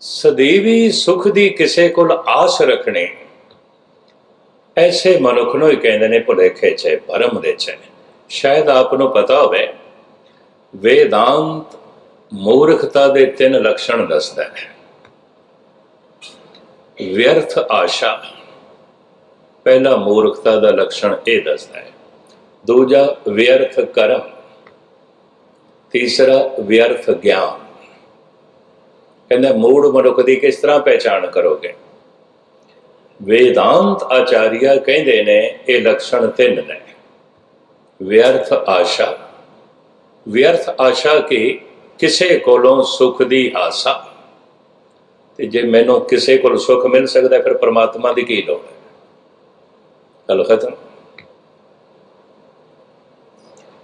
ਸਦੀਵੀ ਸੁਖ ਦੀ ਕਿਸੇ ਕੋਲ ਆਸ ਰੱਖਣੀ। ਐਸੇ ਮਨੁੱਖ ਨੂੰ ਹੀ ਕਹਿੰਦੇ ਨੇ, ਭੁਲੇਖੇ ਚ, ਭਰਮ ਦੇ ਚ। ਸ਼ਾਇਦ ਆਪ ਨੂੰ ਪਤਾ ਹੋਵੇ, ਵੇਦਾਂਤ ਮੂਰਖਤਾ ਦੇ ਤਿੰਨ ਲੱਛਣ ਦੱਸਦਾ ਹੈ। ਵਿਅਰਥ ਆਸ਼ਾ, ਪਹਿਲਾ ਮੂਰਖਤਾ ਦਾ ਲੱਛਣ ਇਹ ਦੱਸਦਾ ਹੈ। ਦੂਜਾ, ਵਿਅਰਥ ਕਰਮ, ਤੀਸਰਾ, ਵਿਅਰਥ ਗਿਆਨ। ਕਹਿੰਦਾ, ਮੂੜ ਮਨੁੱਖ ਦੀ ਕਿਸ ਤਰ੍ਹਾਂ ਪਹਿਚਾਣ ਕਰੋਗੇ? ਵੇਦਾਂਤ ਆਚਾਰੀਆ ਕਹਿੰਦੇ ਨੇ, ਇਹ ਲੱਛਣ ਤਿੰਨ ਨੇ। ਵਿਅਰਥ ਆਸ਼ਾ। ਵਿਅਰਥ ਆਸ਼ਾ ਕਿ? ਕਿਸੇ ਕੋਲੋਂ ਸੁਖ ਦੀ ਆਸਾ। ਤੇ ਜੇ ਮੈਨੂੰ ਕਿਸੇ ਕੋਲ ਸੁਖ ਮਿਲ ਸਕਦਾ, ਫਿਰ ਪ੍ਰਮਾਤਮਾ ਦੀ ਕੀ ਲੋੜ ਹੈ? ਗੱਲ ਖਤਮ।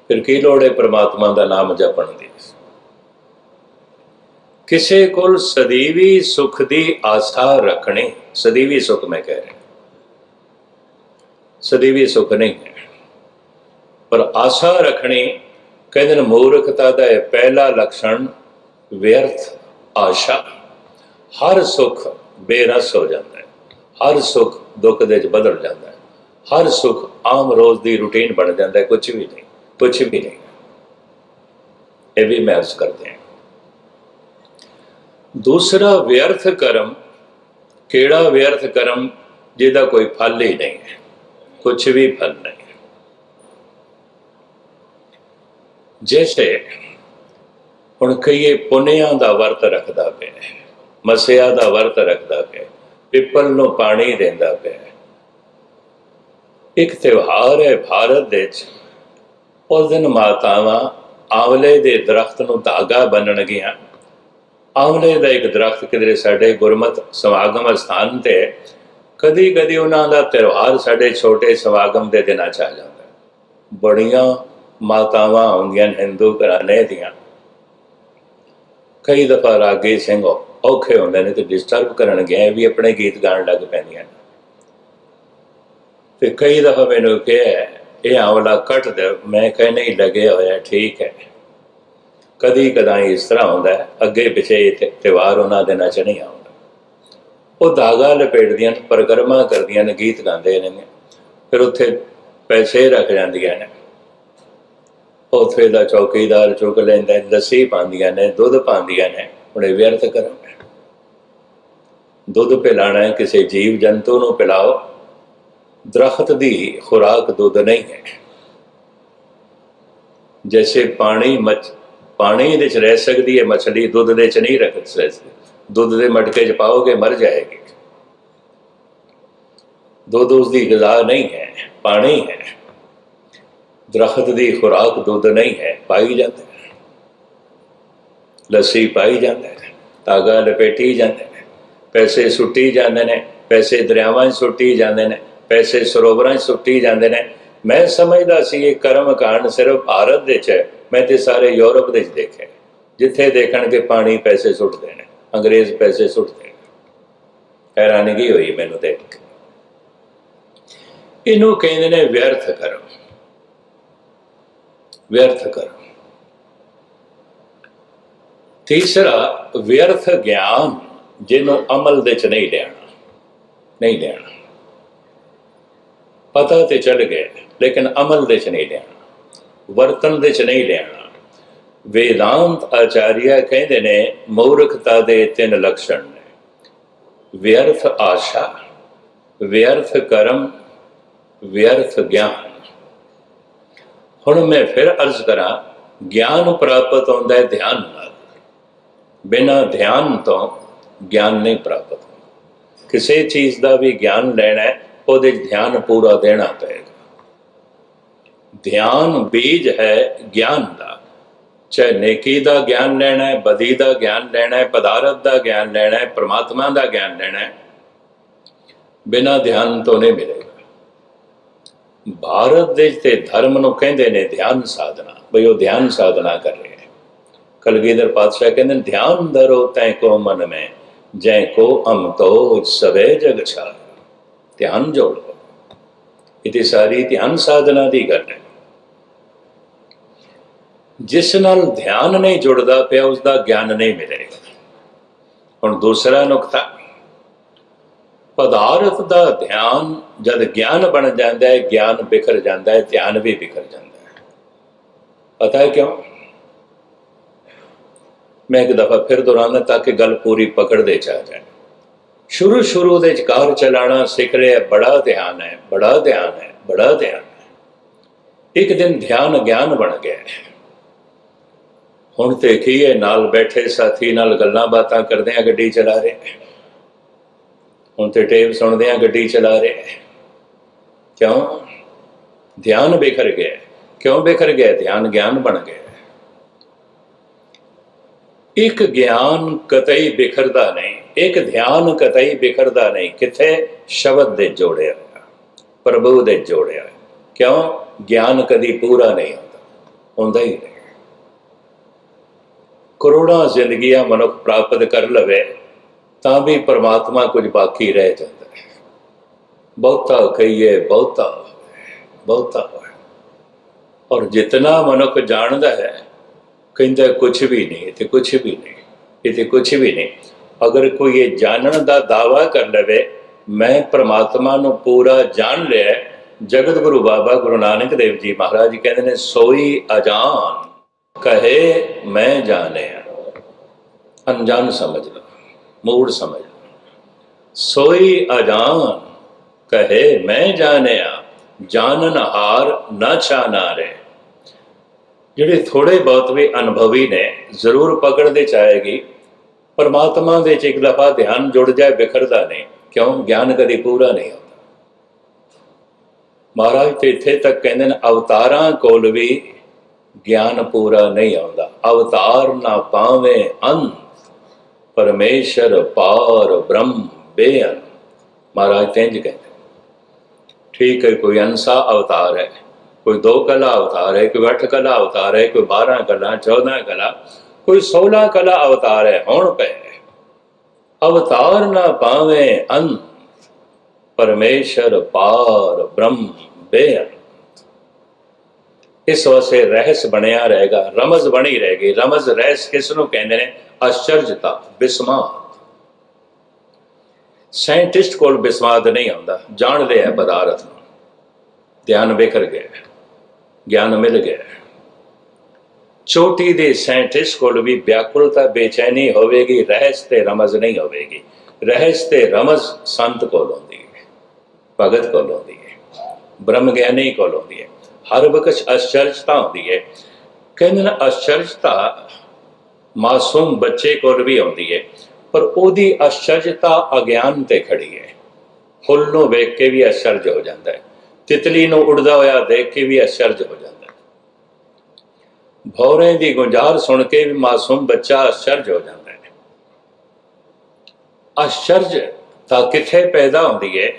ਫਿਰ ਕੀ ਲੋੜ ਹੈ ਪ੍ਰਮਾਤਮਾ ਦਾ ਨਾਮ ਜਪਣ ਦੀ? ਕਿਸੇ ਕੋਲ ਸਦੀਵੀ ਸੁਖ ਦੀ ਆਸਾ ਰੱਖਣੀ, ਸਦੀਵੀ ਸੁਖ ਮੈਂ ਕਹਿ ਰਿਹਾ। ਸਦੀਵੀ ਸੁਖ ਨਹੀਂ ਹੈ। ਪਰ ਆਸਾ ਰੱਖਣੀ ਕਹਿੰਦੇ ਨੇ ਮੂਰਖਤਾ ਦਾ ਇਹ ਪਹਿਲਾ ਲੱਛਣ ਵਿਅਰਥ ਆਸ਼ਾ। ਹਰ ਸੁਖ ਬੇਰਸ ਹੋ ਜਾਂਦਾ ਹੈ। ਹਰ ਸੁਖ ਦੁੱਖ ਦੇ ਵਿੱਚ ਬਦਲ ਜਾਂਦਾ ਹੈ। ਹਰ ਸੁਖ ਆਮ ਰੋਜ਼ ਦੀ ਰੁਟੀਨ ਬਣ ਜਾਂਦਾ ਹੈ। ਕੁਝ ਵੀ ਨਹੀਂ ਕੁਝ ਵੀ ਨਹੀਂ। ਇਹ ਵੀ ਮਹਿਸੂਸ ਕਰਦੇ ਹਾਂ। ਦੂਸਰਾ ਵਿਅਰਥ ਕਰਮ ਕਿਹੜਾ ਵਿਅਰਥ ਕਰਮ ਜਿਹਦਾ ਕੋਈ ਫਲ ਹੀ ਨਹੀਂ ਹੈ ਕੁਝ ਵੀ ਫਲ ਨਹੀਂ ਹੈ। ਜੈਸੇ ਹੁਣ ਕਈਏ ਪੁਨਿਆਂ ਦਾ ਵਰਤ ਰੱਖਦਾ ਪਿਆ ਹੈ, ਮਸਿਆ ਦਾ ਵਰਤ ਰੱਖਦਾ ਪਿਆ ਪਿੱਪਲ ਨੂੰ ਪਾਣੀ ਦਿੰਦਾ ਪਿਆ ਇੱਕ ਤਿਉਹਾਰ ਹੈ ਭਾਰਤ ਦੇ ਵਿੱਚ ਉਸ ਦਿਨ ਮਾਤਾਵਾਂ ਆਂਵਲੇ ਦੇ ਦਰਖਤ ਨੂੰ ਧਾਗਾ ਬੰਨਣਗੀਆਂ। ਆਂਵਲੇ ਦਾ ਇੱਕ ਦਰਖਤ ਕਿਧਰੇ ਸਾਡੇ ਗੁਰਮਤ ਸਮਾਗਮ ਸਥਾਨ ਤੇ ਕਦੀ ਕਦੀ ਉਹਨਾਂ ਦਾ ਤਿਉਹਾਰ ਸਾਡੇ ਛੋਟੇ ਸਮਾਗਮ ਦੇ ਦਿਨਾਂ ਚ ਆ ਜਾਂਦਾ। ਬੜੀਆਂ ਮਾਤਾਵਾਂ ਹੁੰਦੀਆਂ ਹਿੰਦੂ ਘਰਾਣੇ ਦੀਆਂ। ਕਈ ਦਫਾ ਰਾਗੀ ਸਿੰਘ ਔਖੇ ਹੁੰਦੇ ਨੇ ਤੇ ਡਿਸਟਰਬ ਕਰਨ ਗਏ ਵੀ ਆਪਣੇ ਗੀਤ ਗਾਣ ਲੱਗ ਪੈਂਦੀਆਂ ਨੇ। ਤੇ ਕਈ ਦਫਾ ਮੈਨੂੰ ਕਿਹਾ, ਇਹ ਆਵਲਾ ਕੱਟ ਦੇ ਮੈਂ ਕਹੇ, ਨਹੀਂ ਲੱਗਿਆ ਹੋਇਆ, ਠੀਕ ਹੈ। ਕਦੀ ਕਦਾਈ ਇਸ ਤਰ੍ਹਾਂ ਹੁੰਦਾ ਅੱਗੇ ਪਿਛੇ ਇਹ ਤਿਉਹਾਰ ਉਹਨਾਂ ਦੇ ਨਾਲ ਚ ਨਹੀਂ ਆਉਂਦਾ। ਉਹ ਦਾਗਾ ਲਪੇਟਦੀਆਂ ਨੇ ਪਰਿਕਰਮਾ ਕਰਦੀਆਂ ਨੇ, ਗੀਤ ਗਾਉਂਦੇ ਨੇ। ਫਿਰ ਉੱਥੇ ਪੈਸੇ ਰੱਖ ਜਾਂਦੀਆਂ ਨੇ। ਉੱਥੇ ਦਾ ਚੌਕੀਦਾਰ ਚੁੱਕ ਲੈਂਦਾ ਲੱਸੀ ਪਾਉਂਦੀਆਂ ਨੇ, ਦੁੱਧ ਪਾਉਂਦੀਆਂ ਨੇ ਉਹਨੇ ਵਿਅਰਥ ਕਰਮ ਦੁੱਧ ਪਿਲਾਣਾ ਹੈ, ਕਿਸੇ ਜੀਵ ਜੰਤੂ ਨੂੰ ਪਿਲਾਓ। ਦਰਖਤ ਦੀ ਖੁਰਾਕ ਦੁੱਧ ਨਹੀਂ ਹੈ। ਜੈਸੇ ਪਾਣੀ ਮਚ ਪਾਣੀ ਦੇ ਚ ਰਹਿ ਸਕਦੀ ਹੈ, ਮੱਛਲੀ ਦੁੱਧ ਦੇ ਚ ਨਹੀਂ ਰੱਖ ਸਕਦੀ। ਦੁੱਧ ਦੇ ਮਟਕੇ ਚ ਪਾਓਗੇ, ਮਰ ਜਾਏਗੀ। ਦੁੱਧ ਉਸ ਦੀ ਗਿਜ਼ਾ ਨਹੀਂ ਹੈ, ਪਾਣੀ ਹੈ। ਦਰਖਤ ਦੀ ਖੁਰਾਕ ਦੁੱਧ ਨਹੀਂ ਹੈ, ਪਾਈ ਜਾਂਦਾ ਹੈ। ਲੱਸੀ ਪਾਈ ਜਾਂਦਾ ਹੈ ਤਾਗਾ ਲਪੇਟੀ ਜਾਂਦੇ ਨੇ ਪੈਸੇ ਸੁੱਟੀ ਜਾਂਦੇ ਨੇ, ਪੈਸੇ ਦਰਿਆਵਾਂ 'ਚ ਸੁੱਟੀ ਜਾਂਦੇ ਨੇ, ਪੈਸੇ ਸਰੋਵਰਾਂ 'ਚ ਸੁੱਟੀ ਜਾਂਦੇ ਨੇ। ਮੈਂ ਸਮਝਦਾ ਸੀ ਇਹ ਕਰਮ ਕਾਂਡ ਸਿਰਫ ਭਾਰਤ ਦੇ 'ਚ ਹੈ। ਮੈਂ ਤੇ ਸਾਰੇ ਯੂਰਪ ਦੇ 'ਚ ਦੇਖੇ ਜਿੱਥੇ ਦੇਖਣਗੇ ਪਾਣੀ ਪੈਸੇ ਸੁੱਟ ਦੇਣ ਅੰਗਰੇਜ਼ ਪੈਸੇ ਸੁੱਟ ਦੇਣ ਹੈਰਾਨਗੀ ਹੋਈ ਮੈਨੂੰ ਦੇਖ ਕੇ। ਇਹਨੂੰ ਕਹਿੰਦੇ ਨੇ ਵਿਅਰਥ ਕਰਮ। ਵਿਅਰਥ ਕਰਮ। ਤੀਸਰਾ, ਵਿਅਰਥ ਗਿਆਨ, ਜਿਹਨੂੰ ਅਮਲ ਦੇ ਚ ਨਹੀਂ ਲੈਣਾ ਨਹੀਂ ਲੈਣਾ ਪਤਾ ਤੇ ਚੱਲ ਗਏ, ਲੇਕਿਨ ਅਮਲ ਦੇ ਚ ਨਹੀਂ ਲੈਣਾ ਵਰਤਨ ਦੇ ਚ ਨਹੀਂ ਲੈਣਾ ਵੇਦਾਂਤ ਆਚਾਰੀਆ ਕਹਿੰਦੇ ਨੇ, ਮੂਰਖਤਾ ਦੇ ਤਿੰਨ ਲੱਛਣ ਨੇ। ਵਿਅਰਥ ਆਸ਼ਾ, ਵਿਅਰਥ ਕਰਮ, ਵਿਅਰਥ ਗਿਆਨ। ਹੁਣ ਮੈਂ ਫਿਰ ਅਰਜ਼ ਕਰਾਂ, ਗਿਆਨ ਪ੍ਰਾਪਤ ਹੁੰਦਾ ਹੈ ਧਿਆਨ ਨਾਲ। ਬਿਨਾਂ ਧਿਆਨ ਤੋਂ ਗਿਆਨ ਨਹੀਂ ਪ੍ਰਾਪਤ ਕਿਸੇ ਚੀਜ਼ ਦਾ ਵੀ ਗਿਆਨ ਲੈਣਾ ਹੈ, ਉਹਦੇ ਧਿਆਨ ਪੂਰਾ ਦੇਣਾ ਪਏਗਾ। ਧਿਆਨ ਬੀਜ ਹੈ ਗਿਆਨ ਦਾ। ਚਾਹੇ ਨੇਕੀ ਦਾ ਗਿਆਨ ਲੈਣਾ ਹੈ ਬਦੀ ਦਾ ਗਿਆਨ ਲੈਣਾ ਹੈ ਪਦਾਰਥ ਦਾ ਗਿਆਨ ਲੈਣਾ ਹੈ ਪ੍ਰਮਾਤਮਾ ਦਾ ਗਿਆਨ ਲੈਣਾ ਹੈ ਬਿਨਾਂ ਧਿਆਨ ਤੋਂ ਨਹੀਂ ਮਿਲੇਗਾ। ਭਾਰਤ ਦੇ ਤੇ ਧਰਮ ਨੂੰ ਕਹਿੰਦੇ ਨੇ ਧਿਆਨ ਸਾਧਨਾ। ਬਈ ਉਹ ਧਿਆਨ ਸਾਧਨਾ ਕਰ ਰਹੇ ਹੈ ਕਲਗੀਧਰ ਪਾਤਸ਼ਾਹ ਕਹਿੰਦੇ ਨੇ, ਧਿਆਨ ਧਰੋ ਤੈ ਕੋ ਮਨ ਮੈਂ ਜੈ ਕੋ ਅਮ ਸਵੇ ਜਗ ਛਾਇ ਧਿਆਨ ਜੋੜੋ। ਇਹ ਤੇ ਸਾਰੀ ਧਿਆਨ ਸਾਧਨਾ ਦੀ ਗੱਲ ਹੈ। ਜਿਸ ਨਾਲ ਧਿਆਨ ਨਹੀਂ ਜੁੜਦਾ ਪਿਆ ਉਸ ਦਾ ਗਿਆਨ ਨਹੀਂ ਮਿਲੇਗਾ ਹੁਣ ਦੂਸਰਾ ਨੁਕਤਾ, ਪਦਾਰਥ ਦਾ ਧਿਆਨ ਜਦ ਗਿਆਨ ਬਣ ਜਾਂਦਾ ਹੈ, ਗਿਆਨ ਬਿਖਰ ਜਾਂਦਾ ਹੈ, ਧਿਆਨ ਵੀ ਬਿਖਰ ਜਾਂਦਾ ਹੈ। ਪਤਾ ਹੈ ਕਿਉਂ? ਮੈਂ ਇੱਕ ਦਫਾ ਫਿਰ ਦੁਹਰਾਉਂਦਾ ਤਾਂ ਕਿ ਗੱਲ ਪੂਰੀ ਪਕੜ ਦੇ ਚ ਆ ਜਾਏ ਸ਼ੁਰੂ ਸ਼ੁਰੂ ਦੇ ਚ ਕਾਰ ਚਲਾਣਾ ਸਿੱਖ ਰਿਹਾ, ਬੜਾ ਧਿਆਨ ਹੈ, ਬੜਾ ਧਿਆਨ ਹੈ, ਬੜਾ ਧਿਆਨ ਹੈ। ਇੱਕ ਦਿਨ ਧਿਆਨ, ਗਿਆਨ ਬਣ ਗਿਆ ਹੈ। ਹੁਣ ਤੇ ਕੀ ਹੈ, ਨਾਲ ਬੈਠੇ ਸਾਥੀ, ਨਾਲ ਗੱਲਾਂ ਬਾਤਾਂ ਕਰਦੇ ਆ, ਗੱਡੀ ਚਲਾ ਰਹੇ ਹੁਣ ਤੇ ਟੇਪ ਸੁਣਦੇ ਆ, ਗੱਡੀ ਚਲਾ ਰਹੇ ਕਿਉਂ? ਧਿਆਨ ਬਿਖਰ ਗਿਆ। ਕਿਉਂ ਬਿਖਰ ਗਿਆ? ਧਿਆਨ ਗਿਆਨ ਬਣ ਗਿਆ। ਇੱਕ ਗਿਆਨ ਕਤਈ ਬਿਖਰਦਾ ਨਹੀਂ, ਇੱਕ ਧਿਆਨ ਕਤਈ ਬਿਖਰਦਾ ਨਹੀਂ, ਕਿੱਥੇ? ਸ਼ਬਦ ਦੇ ਜੋੜਿਆ। ਪ੍ਰਭੂ ਦੇ ਜੋੜਿਆ। ਕਿਉਂ? ਗਿਆਨ ਕਦੀ ਪੂਰਾ ਨਹੀਂ ਹੁੰਦਾ। ਹੁੰਦਾ ਹੀ ਨਹੀਂ। ਕਰੋੜਾਂ ਜ਼ਿੰਦਗੀਆਂ ਮਨੁੱਖ ਪ੍ਰਾਪਤ ਕਰ ਲਵੇ, ਤਾਂ ਵੀ ਪਰਮਾਤਮਾ ਕੁਝ ਬਾਕੀ ਰਹਿ ਜਾਂਦਾ ਹੈ। ਬਹੁਤਾ ਕਹੀਏ, ਬਹੁਤਾ ਬਹੁਤਾ ਔਰ ਜਿਤਨਾ ਮਨੁੱਖ ਜਾਣਦਾ ਹੈ, ਕਹਿੰਦਾ ਕੁਝ ਵੀ ਨਹੀਂ ਤੇ ਕੁਝ ਵੀ ਨਹੀਂ, ਇਹ ਤੇ ਕੁਝ ਵੀ ਨਹੀਂ। ਅਗਰ ਕੋਈ ਇਹ ਜਾਣਨ ਦਾ ਦਾਵਾ ਕਰ ਲਵੇ, ਮੈਂ ਪ੍ਰਮਾਤਮਾ ਨੂੰ ਪੂਰਾ ਜਾਣ ਲਿਆ ਜਗਤ ਗੁਰੂ ਬਾਬਾ ਗੁਰੂ ਨਾਨਕ ਦੇਵ ਜੀ ਮਹਾਰਾਜ ਕਹਿੰਦੇ ਨੇ, ਸੋਈ ਅਜਾਨ ਕਹੇ, ਮੈਂ ਜਾਣਿਆ। ਅਣਜਾਣ ਸਮਝ ਲਓ ਮੂੜ ਸਮਝ ਸੋਈ ਅਜਾਨ ਕਹੇ, ਮੈਂ ਜਾਣਿਆ, ਜਾਣਨ ਹਾਰ ਨਾ ਛਾਨਾ ਰੇ ਜਿਹੜੇ ਥੋੜੇ ਬਹੁਤ ਵੀ ਅਨੁਭਵੀ ਨੇ, ਜ਼ਰੂਰ ਪਕੜਦੇ ਚਾਹੇਗੀ। ਪਰਮਾਤਮਾ ਦੇ ਚ ਇੱਕ ਦਫਾ ਧਿਆਨ ਜੁੜ ਜਾਏ ਬਿਖਰਦਾ ਨਹੀਂ। ਕਿਉਂ? ਗਿਆਨ ਕਦੇ ਪੂਰਾ ਨਹੀਂ ਹੁੰਦਾ। ਮਹਾਰਾਜ ਤੇ ਇੱਥੇ ਤੱਕ ਕਹਿੰਦੇ ਨੇ, ਅਵਤਾਰਾਂ ਕੋਲ ਵੀ ਗਿਆਨ ਪੂਰਾ ਨਹੀਂ ਆਉਂਦਾ ਅਵਤਾਰ ਨਾ ਪਾਵੇਂ ਅੰਤ ਪਰਮੇਸ਼ਰ ਪਾਰ ਬ੍ਰਹਮ ਬੇਅੰਤ ਮਹਾਰਾਜ ਤੇਂਜ ਕਹਿੰਦੇ ਠੀਕ ਹੈ ਕੋਈ ਅੰਸਾ ਅਵਤਾਰ ਹੈ ਕੋਈ ਦੋ ਕਲਾ ਅਵਤਾਰ ਹੈ ਕੋਈ ਅੱਠ ਕਲਾ ਅਵਤਾਰ ਹੈ ਕੋਈ 12 ਕਲਾ 14 ਕਲਾ ਕੋਈ 16 ਕਲਾ ਅਵਤਾਰ ਹੈ ਹੁਣ ਪਏ ਅਵਤਾਰ ਨਾ ਪਾਵੇਂ ਅੰਤ ਪਰਮੇਸ਼ਰ ਪਾਰ ਬ੍ਰਹਮ ਬੇਅੰਤ ਇਸ ਵਾਸਤੇ ਰਹਿਸ ਬਣਿਆ ਰਹੇਗਾ, ਰਮਜ਼ ਬਣੀ ਰਹੇਗੀ। ਰਮਜ਼, ਰਹਿਸ ਕਿਸ ਨੂੰ ਕਹਿੰਦੇ ਨੇ? ਅਚਰਜਤਾ ਬਿਸਮਾਤ ਸਾਇੰਟਿਸਟ ਕੋਲ ਬਿਸਮਾਤ ਨਹੀਂ ਆਉਂਦਾ। ਜਾਣ ਲਿਆ ਪਦਾਰਥ ਨੂੰ। ਧਿਆਨ ਬਿਖਰ ਗਿਆ ਗਿਆਨ ਮਿਲ ਗਿਆ ਚੋਟੀ ਦੇ ਸਾਇੰਟਿਸਟ ਕੋਲ ਵੀ ਵਿਆਕੁਲਤਾ ਬੇਚੈਨੀ ਹੋਵੇਗੀ, ਰਹਿਸ ਤੇ ਰਮਜ਼ ਨਹੀਂ ਹੋਵੇਗੀ। ਰਹਿਸ ਤੇ ਰਮਜ਼ ਸੰਤ ਕੋਲ ਹੁੰਦੀ ਹੈ। ਭਗਤ ਕੋਲ ਹੁੰਦੀ ਹੈ। ਬ੍ਰਹਮ ਗਿਆਨੀ ਕੋਲ ਹੁੰਦੀ ਹੈ। ਹਰ ਵਕਤ ਅਚਰਜਤਾ ਹੁੰਦੀ ਹੈ। ਕਹਿੰਦੇ ਨਾ ਅਚਰਜਤਾ ਮਾਸੂਮ ਬੱਚੇ ਕੋਲ ਵੀ ਆਉਂਦੀ ਹੈ, ਪਰ ਉਹਦੀ ਅਚਰਜਤਾ ਅਗਿਆਨ ਤੇ ਖੜੀ ਹੈ। ਫੁੱਲ ਨੂੰ ਵੇਖ ਕੇ ਵੀ ਅਚਰਜ ਹੋ ਜਾਂਦਾ ਹੈ, ਤਿਤਲੀ ਨੂੰ ਉੜਦਾ ਹੋਇਆ ਦੇਖ ਕੇ ਵੀ ਅਚਰਜ ਹੋ ਜਾਂਦਾ ਹੈ। ਭੌਰੇ ਦੀ ਗੁੰਜਾਰ ਸੁਣ ਕੇ ਵੀ ਮਾਸੂਮ ਬੱਚਾ ਅਚਰਜ ਹੋ ਜਾਂਦਾ ਹੈ। ਅਚਰਜ ਤਾਂ ਕਿੱਥੇ ਪੈਦਾ ਹੁੰਦੀ ਹੈ,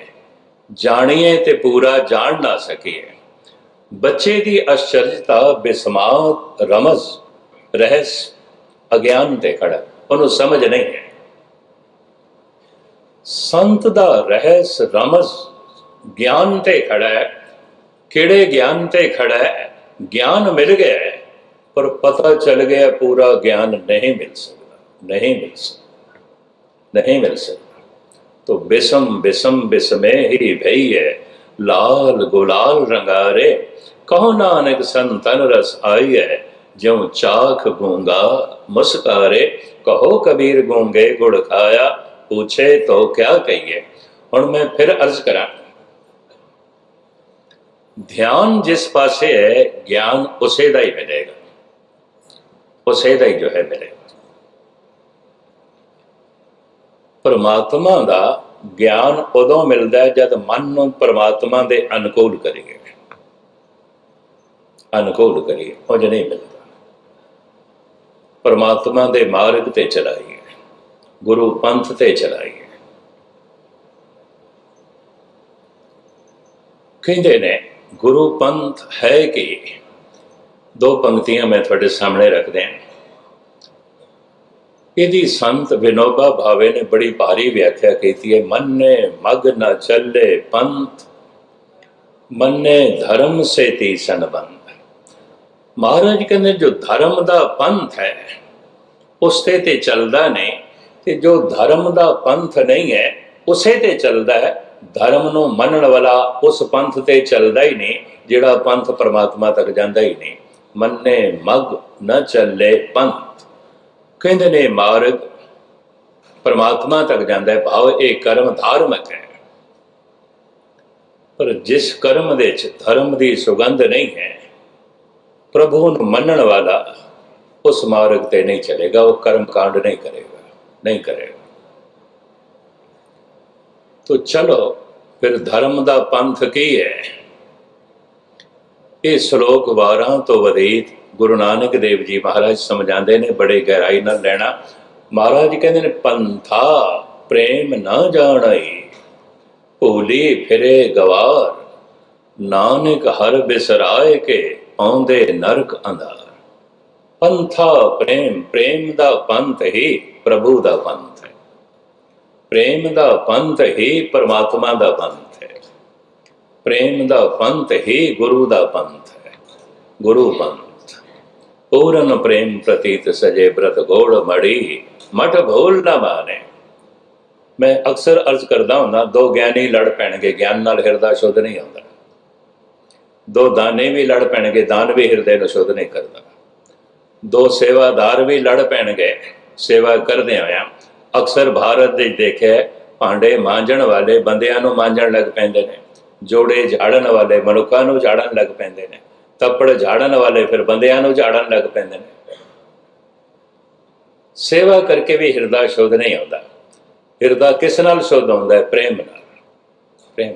ਜਾਣੀਏ ਤੇ ਪੂਰਾ ਜਾਣ ਨਾ ਸਕੀਏ। ਬੱਚੇ ਦੀ ਅਚਰਜਤਾ ਬਿਸਮਾਤ ਰਮਜ਼ ਰਹਿਸ ਅਗਿਆਨ ਤੇ ਖੜਾ ਉਹਨੂੰ ਸਮਝ ਨਹੀਂ ਹੈ ਸੰਤ ਦਾ ਰਹਿਸ ਰਮਜ਼ ਗਿਆਨ ਤੇ ਖੜਾ ਹੈ ਕਿਹੜੇ ਗਿਆਨ ਤੇ ਖੜਾ ਹੈ ਗਿਆਨ ਮਿਲ ਗਿਆ ਹੈ ਪਰ ਪਤਾ ਚੱਲ ਗਿਆ ਪੂਰਾ ਗਿਆਨ ਨਹੀਂ ਮਿਲ ਸਕਦਾ ਨਹੀਂ ਮਿਲ ਸਕਦਾ ਨਹੀਂ ਮਿਲ ਸਕਦਾ तो बिसम बिसम बिसमे ही भई है ਲਾਲ ਗੁਲਾਲ ਰੰਗਾਰੇ, ਕਹੋ ਨਾਨਕ ਸੰਤਨ ਰਸ ਆਈਐ, ਜਿਉ ਚਾਖ ਗੂੰਗਾ ਮੁਸਕਾਰੇ, ਕਹੋ ਕਬੀਰ ਗੂੰਗੇ ਗੁੜ ਖਾਇਆ, ਪੁੱਛੇ ਤੋ ਕਿਆ ਕਹੀਏ। ਹੁਣ ਮੈਂ ਫਿਰ ਅਰਜ਼ ਕਰਾਂ, ਧਿਆਨ ਜਿਸ ਪਾਸੇ ਹੈ, ਗਿਆਨ ਉਸੇ ਦਾ ਹੀ ਮਿਲੇਗਾ। ਉਸੇ ਦਾ ਹੀ ਜੋ ਹੈ ਮਿਲੇਗਾ। ਪਰਮਾਤਮਾ ਦਾ ਗਿਆਨ ਉਦੋਂ ਮਿਲਦਾ ਹੈ ਜਦ ਮਨ ਨੂੰ ਪਰਮਾਤਮਾ ਦੇ ਅਨੁਕੂਲ ਕਰੀਏ। ਅਨੁਕੂਲ ਕਰੀਏ, ਉਹ ਨਹੀਂ ਮਿਲਦਾ। ਪਰਮਾਤਮਾ ਦੇ ਮਾਰਗ ਤੇ ਚਲਾਈਏ, ਗੁਰੂ ਪੰਥ ਤੇ ਚਲਾਈਏ। ਕਹਿੰਦੇ ਨੇ, ਗੁਰੂ ਪੰਥ ਹੈ ਕਿ? ਦੋ ਪੰਕਤੀਆਂ ਮੈਂ ਤੁਹਾਡੇ ਸਾਹਮਣੇ ਰੱਖਦੇ ਹਾਂ। ਇਹਦੀ ਸੰਤ ਵਿਨੋਬਾ ਭਾਵੇ ਨੇ ਬੜੀ ਭਾਰੀ ਵਿਆਖਿਆ ਕੀਤੀ ਹੈ। ਮੰਨੇ ਮਗ ਨਾ ਚੱਲੇ ਪੰਥ, ਮੰਨੇ ਧਰਮ ਸੇ ਤੀ ਸੰਬੰਧ ਮਹਾਰਾਜ ਕਹਿੰਦੇ, ਜੋ ਧਰਮ ਦਾ ਪੰਥ ਹੈ, ਉਸ ਤੇ ਤੇ ਚੱਲਦਾ ਨਹੀਂ। ਤੇ ਜੋ ਧਰਮ ਦਾ ਪੰਥ ਨਹੀਂ ਹੈ, ਉਸੇ ਤੇ ਚੱਲਦਾ ਹੈ। ਧਰਮ ਨੂੰ ਮੰਨਣ ਵਾਲਾ ਉਸ ਪੰਥ ਤੇ ਚੱਲਦਾ ਹੀ ਨਹੀਂ, ਜਿਹੜਾ ਪੰਥ ਪਰਮਾਤਮਾ ਤੱਕ ਜਾਂਦਾ ਹੀ ਨਹੀਂ। ਮੰਨੇ ਮਗ ਨਾ ਚੱਲੇ ਪੰਥ। ਕਹਿੰਦੇ ਨੇ, ਮਾਰਗ ਪਰਮਾਤਮਾ ਤੱਕ ਜਾਂਦਾ ਹੈ, ਭਾਵ ਇਹ ਕਰਮ ਧਾਰਮਿਕ ਹੈ। ਪਰ ਜਿਸ ਕਰਮ ਦੇ ਵਿੱਚ ਧਰਮ ਦੀ ਸੁਗੰਧ ਨਹੀਂ ਹੈ, ਪ੍ਰਭੂ ਨੂੰ ਮੰਨਣ ਵਾਲਾ ਉਸ ਮਾਰਗ ਤੇ ਨਹੀਂ ਚਲੇਗਾ, ਉਹ ਕਰਮ ਕਾਂਡ ਨਹੀਂ ਕਰੇਗਾ ਨਹੀਂ ਕਰੇਗਾ। ਤੋ ਚਲੋ, ਫਿਰ ਧਰਮ ਦਾ ਪੰਥ ਕੀ ਹੈ? ਇਹ ਸ਼ਲੋਕ 12 ਤੋਂ ਵਧੇਤ ਗੁਰੂ ਨਾਨਕ ਦੇਵ ਜੀ ਮਹਾਰਾਜ ਸਮਝਾਉਂਦੇ ਨੇ, ਬੜੇ ਗਹਿਰਾਈ ਨਾਲ ਲੈਣਾ। ਮਹਾਰਾਜ ਕਹਿੰਦੇ ਨੇ, ਪੰਥਾ ਪ੍ਰੇਮ ਨਾ ਜਾਣਈ, ਭੂਲੀ ਫਿਰੇ ਗਵਾਰ, ਨਾਨਕ ਹਰ ਬਿਸਰਾਏ ਕੇ ਆਉਂਦੇ ਨਰਕ ਅੰਧਾਰ। ਪੰਥਾ ਪ੍ਰੇਮ ਪ੍ਰੇਮ ਦਾ ਪੰਥ ਹੀ ਪ੍ਰਭੂ ਦਾ ਪੰਥ ਹੈ। ਪ੍ਰੇਮ ਦਾ ਪੰਥ ਹੀ ਪਰਮਾਤਮਾ ਦਾ ਪੰਥ ਪ੍ਰੇਮ ਦਾ ਪੰਥ, ਹੀ ਗੁਰੂ ਦਾ ਪੰਥ ਹੈ। ਗੁਰੂ ਪੰਥ। ਪੂਰਨ ਪ੍ਰੇਮ ਪ੍ਰਤੀਤ ਸਜੇ ਬ੍ਰਤ ਗੋੜ ਮੜੀ, ਮਠ ਭੂਲ ਨਾ ਮਾਨੇ। ਮੈਂ ਅਕਸਰ ਅਰਜ਼ ਕਰਦਾ ਹੁੰਦਾ, ਦੋ ਗਿਆਨੀ ਲੜ ਪੈਣਗੇ, ਗਿਆਨ ਨਾਲ ਹਿਰਦਾ ਸ਼ੁੱਧ ਨਹੀਂ ਹੁੰਦਾ। ਦੋ ਦਾਨੇ ਵੀ ਲੜ ਪੈਣਗੇ, ਦਾਨ ਵੀ ਹਿਰਦੇ ਨੂੰ ਸ਼ੁੱਧ ਨਹੀਂ ਕਰਦਾ। ਦੋ ਸੇਵਾਦਾਰ ਵੀ ਲੜ ਪੈਣਗੇ, ਸੇਵਾ ਕਰਦੇ ਹੋਇਆ ਅਕਸਰ ਭਾਰਤ ਦੇ ਦੇਖਿਆ ਭਾਂਡੇ ਮਾਂਜਣ ਵਾਲੇ ਬੰਦਿਆਂ ਨੂੰ ਮਾਂਜਣ ਲੱਗ ਪੈਂਦੇ ਨੇ। ਜੋੜੇ ਝਾੜਨ ਵਾਲੇ, ਮਨੁੱਖਾਂ ਨੂੰ ਝਾੜਨ ਲੱਗ ਪੈਂਦੇ ਨੇ। ਤੱਪੜ ਝਾੜਨ ਵਾਲੇ ਫਿਰ ਬੰਦਿਆਂ ਨੂੰ ਝਾੜਨ ਲੱਗ ਪੈਂਦੇ ਨੇ। ਸੇਵਾ ਕਰਕੇ ਵੀ ਹਿਰਦਾ ਸ਼ੁੱਧ ਨਹੀਂ ਆਉਂਦਾ। ਹਿਰਦਾ ਕਿਸ ਨਾਲ ਸ਼ੁੱਧ ਹੁੰਦਾ ਹੈ? ਪ੍ਰੇਮ ਨਾਲ। ਪ੍ਰੇਮ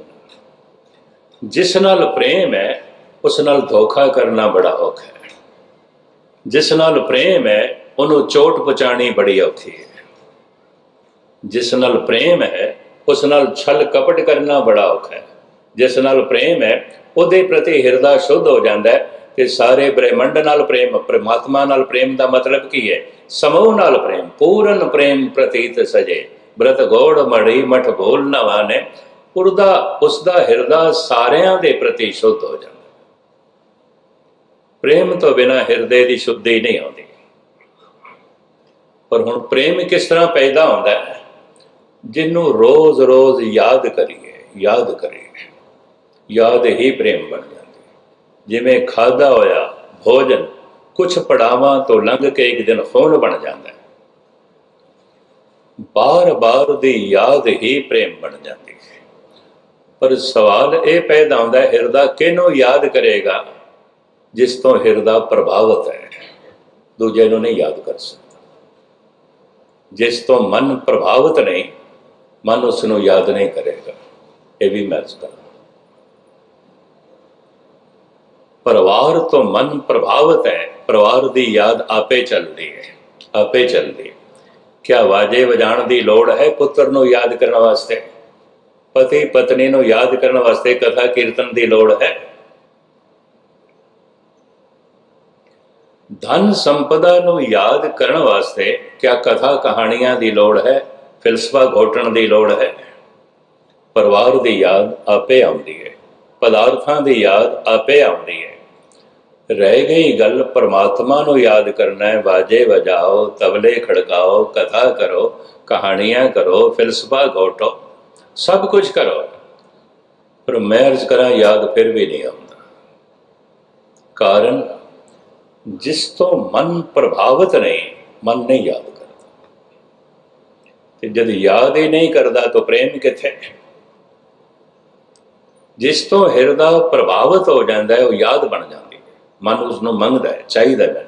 ਜਿਸ ਨਾਲ ਪ੍ਰੇਮ ਹੈ, ਉਸ ਨਾਲ ਧੋਖਾ ਕਰਨਾ ਬੜਾ ਔਖਾ ਹੈ। ਜਿਸ ਨਾਲ ਪ੍ਰੇਮ ਹੈ, ਉਹਨੂੰ ਚੋਟ ਪਹੁੰਚਾਣੀ ਬੜੀ ਔਖੀ ਹੈ। ਜਿਸ ਨਾਲ ਪ੍ਰੇਮ ਹੈ, ਉਸ ਨਾਲ ਛਲ ਕਪਟ ਕਰਨਾ ਬੜਾ ਔਖਾ ਹੈ। ਜਿਸ ਨਾਲ ਪ੍ਰੇਮ ਹੈ, ਉਹਦੇ ਪ੍ਰਤੀ ਹਿਰਦਾ ਸ਼ੁੱਧ ਹੋ ਜਾਂਦਾ ਹੈ ਤੇ ਸਾਰੇ ਬ੍ਰਹਿਮੰਡ ਨਾਲ ਪ੍ਰੇਮ, ਪ੍ਰਮਾਤਮਾ ਨਾਲ ਪ੍ਰੇਮ ਦਾ ਮਤਲਬ ਕੀ ਹੈ? ਸਮੂਹ ਨਾਲ ਪ੍ਰੇਮ, ਪੂਰਨ ਪ੍ਰੇਮ ਪ੍ਰਤੀਤ ਸਜੇ। ਬ੍ਰਤ ਗੋੜ ਮੜੀ ਮਠ ਭੋਲ ਨਵਾਨੇ ਉਰਦਾ ਉਸ ਦਾ ਹਿਰਦਾ ਸਾਰਿਆਂ ਦੇ ਪ੍ਰਤੀ ਸ਼ੁੱਧ ਹੋ ਜਾਂਦਾ। ਪ੍ਰੇਮ ਤੋਂ ਬਿਨਾ ਹਿਰਦੇ ਦੀ ਸ਼ੁੱਧੀ ਨਹੀਂ ਆਉਂਦੀ। ਪਰ ਹੁਣ ਪ੍ਰੇਮ ਕਿਸ ਤਰ੍ਹਾਂ ਪੈਦਾ ਹੁੰਦਾ ਹੈ? ਜਿਹਨੂੰ ਰੋਜ਼-ਰੋਜ਼ ਯਾਦ ਕਰੀਏ ਯਾਦ ਕਰੀਏ। ਯਾਦ ਹੀ ਪ੍ਰੇਮ ਬਣ ਜਾਂਦੀ ਜਿਵੇਂ ਖਾਦਾ ਹੋਇਆ ਭੋਜਨ ਕੁਝ ਪੜਾਵਾਂ ਤੋਂ ਲੰਘ ਕੇ ਇੱਕ ਦਿਨ ਖੂਨ ਬਣ ਜਾਂਦਾ ਹੈ। ਬਾਰ-ਬਾਰ ਦੀ ਯਾਦ ਹੀ ਪ੍ਰੇਮ ਬਣ ਜਾਂਦੀ ਹੈ। ਪਰ ਸਵਾਲ ਇਹ ਪੈਦਾ ਹੁੰਦਾ ਹੈ, ਹਿਰਦਾ ਕਿਹਨੂੰ ਯਾਦ ਕਰੇਗਾ, ਜਿਸ ਤੋਂ ਹਿਰਦਾ ਪ੍ਰਭਾਵਿਤ ਹੈ? ਦੂਜੇ ਨੂੰ ਨਹੀਂ ਯਾਦ ਕਰ ਸਕਦਾ। ਜਿਸ ਤੋਂ ਮਨ ਪ੍ਰਭਾਵਿਤ ਨਹੀਂ, ਮਨ ਉਸ ਨੂੰ ਯਾਦ ਨਹੀਂ ਕਰੇਗਾ। ਇਹ ਵੀ ਮੈਂ ਕਰਾਂ ਪਰਿਵਾਰ ਤੋਂ ਮਨ ਪ੍ਰਭਾਵਿਤ ਹੈ। ਪਰਿਵਾਰ ਦੀ ਯਾਦ ਆਪੇ ਚੱਲਦੀ ਹੈ। ਆਪੇ ਚੱਲਦੀ ਹੈ। ਕਿਆ ਵਾਜੇ ਵਜਾਣ ਦੀ ਲੋੜ ਹੈ ਪੁੱਤਰ ਨੂੰ ਯਾਦ ਕਰਨ ਵਾਸਤੇ? ਪਤੀ ਪਤਨੀ ਨੂੰ ਯਾਦ ਕਰਨ ਵਾਸਤੇ ਕਥਾ ਕੀਰਤਨ ਦੀ ਲੋੜ ਹੈ? ਧਨ ਸੰਪਦਾ ਨੂੰ ਯਾਦ ਕਰਨ ਵਾਸਤੇ ਕਿਆ ਕਥਾ ਕਹਾਣੀਆਂ ਦੀ ਲੋੜ ਹੈ? ਫਿਲਸਫਾ ਘੋਟਣ ਦੀ ਲੋੜ ਹੈ? ਪਰਿਵਾਰ ਦੀ ਯਾਦ ਆਪੇ ਆਉਂਦੀ ਹੈ। ਪਦਾਰਥਾਂ ਦੀ ਯਾਦ ਆਪੇ ਆਉਂਦੀ ਹੈ ਰਹਿ ਗਈ ਗੱਲ ਪਰਮਾਤਮਾ ਨੂੰ ਯਾਦ ਕਰਨਾ ਹੈ ਬਾਜੇ ਵਜਾਓ, ਤਬਲੇ ਖੜਕਾਓ, ਕਥਾ ਕਰੋ, ਕਹਾਣੀਆਂ ਕਰੋ, ਫਿਲਸਫਾ ਘੋਟੋ, ਸਭ ਕੁਝ ਕਰੋ। ਪਰ ਮੈਂ ਅਰਜ਼ ਕਰਾਂ ਯਾਦ ਫਿਰ ਵੀ ਨਹੀਂ ਆਉਂਦਾ। ਕਾਰਨ, ਜਿਸ ਤੋਂ ਮਨ ਪ੍ਰਭਾਵਿਤ ਨਹੀਂ, ਮਨ ਨਹੀਂ ਯਾਦ ਕਰਦਾ। ਤੇ ਜਦ ਯਾਦ ਹੀ ਨਹੀਂ ਕਰਦਾ ਤਾਂ ਪ੍ਰੇਮ ਕਿੱਥੇ? ਜਿਸ ਤੋਂ ਹਿਰਦਾ ਪ੍ਰਭਾਵਿਤ ਹੋ ਜਾਂਦਾ ਹੈ, ਉਹ ਯਾਦ ਬਣ ਜਾਂਦੀ ਹੈ। ਮਨ ਉਸ ਨੂੰ ਮੰਗਦਾ ਹੈ, ਚਾਹੀਦਾ ਹੈ ਮੈਨੂੰ।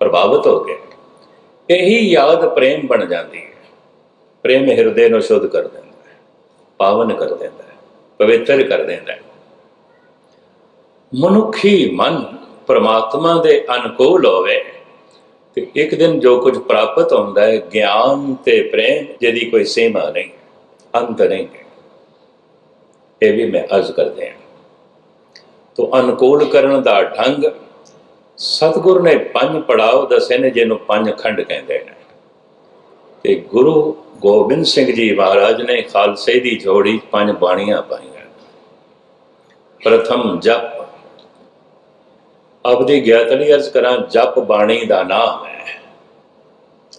ਪ੍ਰਭਾਵਿਤ ਹੋ ਗਿਆ ਇਹੀ ਯਾਦ ਪ੍ਰੇਮ ਬਣ ਜਾਂਦੀ ਹੈ। ਪ੍ਰੇਮ ਹਿਰਦੇ ਨੂੰ ਸ਼ੁੱਧ ਕਰ ਦਿੰਦਾ ਹੈ, ਪਾਵਨ ਕਰ ਦਿੰਦਾ ਹੈ, ਪਵਿੱਤਰ ਕਰ ਦਿੰਦਾ ਹੈ। ਮਨੁੱਖੀ ਮਨ ਪਰਮਾਤਮਾ ਦੇ ਅਨੁਕੂਲ ਹੋਵੇ, ਤੇ ਇੱਕ ਦਿਨ ਜੋ ਕੁਝ ਪ੍ਰਾਪਤ ਹੁੰਦਾ ਹੈ, ਗਿਆਨ ਤੇ ਪ੍ਰੇਮ, ਜਿਹਦੀ ਕੋਈ ਸੀਮਾ ਨਹੀਂ, ਅੰਤ ਨਹੀਂ ਹੈ। ਇਹ ਵੀ ਮੈਂ ਅਰਜ਼ ਕਰਦੇ ਹਾਂ। ਤੋ ਅਨੁਕੂਲ ਕਰਨ ਦਾ ਢੰਗ, ਸਤਿਗੁਰ ਨੇ ਪੰਜ ਪੜਾਅ ਦੱਸੇ ਨੇ, ਜਿਹਨੂੰ ਪੰਜ ਖੰਡ ਕਹਿੰਦੇ ਨੇ। ਤੇ ਗੁਰੂ ਗੋਬਿੰਦ ਸਿੰਘ ਜੀ ਮਹਾਰਾਜ ਨੇ ਖਾਲਸੇ ਦੀ ਜੋੜੀ ਪੰਜ ਬਾਣੀਆਂ ਪਾਈਆਂ। ਪ੍ਰਥਮ ਜਪ। ਆਪਦੀ ਗਿਆਤ ਲਈ ਅਰਜ਼ ਕਰਾਂ, ਜਪ ਬਾਣੀ ਦਾ ਨਾਮ ਹੈ।